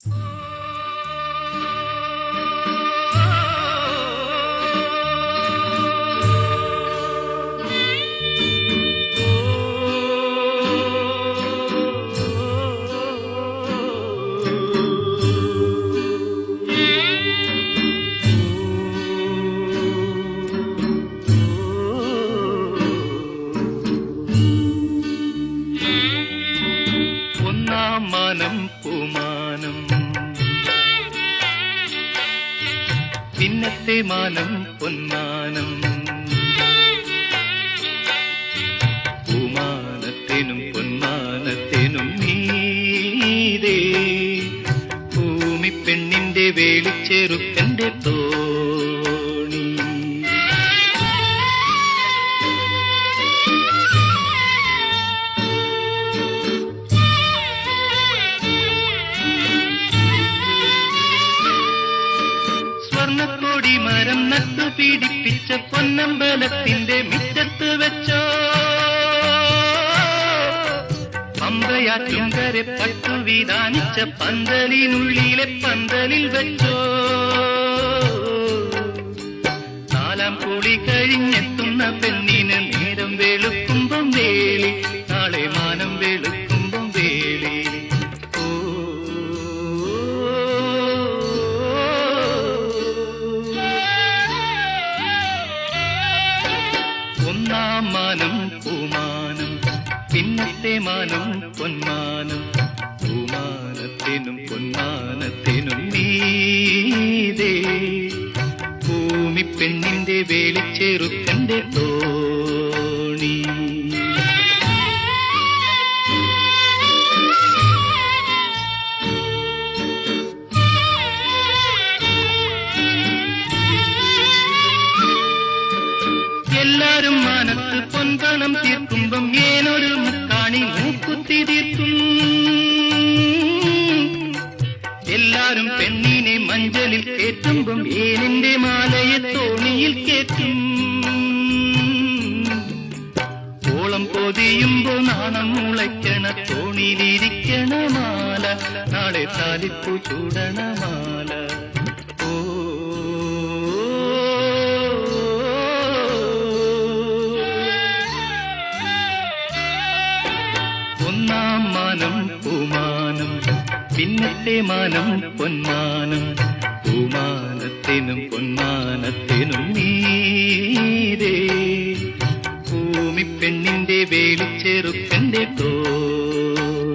ഒന്നാം പിന്നത്തെ മാനം പൊന്മാനം പൂമാനത്തിനും പൊന്മാനത്തിനും നീതേ ഭൂമി പെണ്ണിന്റെ വേളിച്ചെറുക്കന്റെ തോണി സ്വർണക്കൊടി മരം നട്ടു പീഡിപ്പിച്ച പൊന്നമ്പലത്തിന്റെ മിറ്റത്ത് വെച്ചോ. പമ്പയാറ്റുംകരെ പട്ടു വിധാനിച്ച പന്തലിനുള്ളിലെ പന്തലിൽ വെച്ചോ. മാനം പൂമാനം. പിന്നത്തെ മാനം പൊന്മാനം. പൂമാനത്തിനും പൊന്മാനത്തിനും നീതേ. ഭൂമി പെണ്ണിന്റെ വേലിച്ചെറുക്കന്റെ തോണി മനത്ത് പൊൻപണം തീർക്കുമ്പം ഏനൊരു മുക്കാണി മൂക്കുത്തി തീർക്കും. എല്ലാരും പെണ്ണിനെ മഞ്ചലിൽ കേറ്റുമ്പം ഏനിന്റെ മാലയെ തോണിയിൽ കേറ്റും. ഓളം പൊതിയുമ്പോ നാണം മുളയ്ക്കണ തോണിയിലിരിക്കണ മാല നാളെ താലിപ്പു ചൂടണ മാല. ഒന്നാം മാനം പൂമാനം. പിന്നത്തെ മാനം പൊന്മാനം പൂമാനത്തിനും പൊന്മാനത്തിനും നീരേ. ഭൂമി പെണ്ണിന്റെ വേളിച്ചെറുക്കന്റെ തോണി